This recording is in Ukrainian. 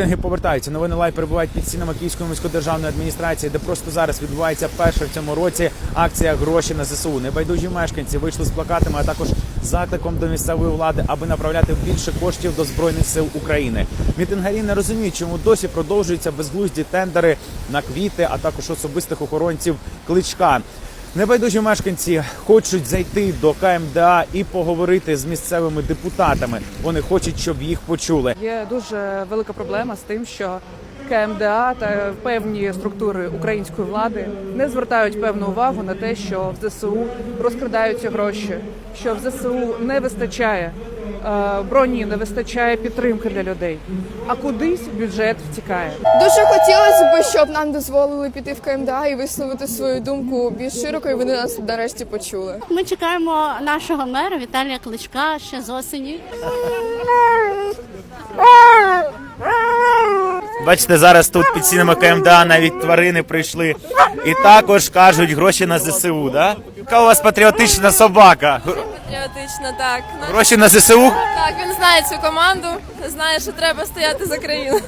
Рейтинги повертаються. Новини лайв перебувають під стінами Київської міської державної адміністрації, де просто зараз відбувається перша в цьому році акція гроші на ЗСУ. Небайдужі мешканці вийшли з плакатами, а також закликом до місцевої влади, аби направляти більше коштів до збройних сил України. Мітингарі не розуміють, чому досі продовжуються безглузді тендери на квіти, а також особистих охоронців кличка. Небайдужі мешканці хочуть зайти до КМДА і поговорити з місцевими депутатами. Вони хочуть, щоб їх почули. Є дуже велика проблема з тим, що КМДА та певні структури української влади не звертають певну увагу на те, що в ЗСУ розкрадаються гроші, що в ЗСУ не вистачає броні, не вистачає підтримки для людей, а кудись бюджет втікає. Дуже хотілося б, щоб нам дозволили піти в КМДА і висловити свою думку більш широко, і вони нас нарешті почули. Ми чекаємо нашого мера Віталія Кличка ще з осені. Бачите, зараз тут під стінами КМДА навіть тварини прийшли і також кажуть гроші на ЗСУ. Да? Яка у вас патріотична собака? Патріотично, так. Ну, Гроші на ЗСУ? Так, він знає цю команду, знає, що треба стояти за країну.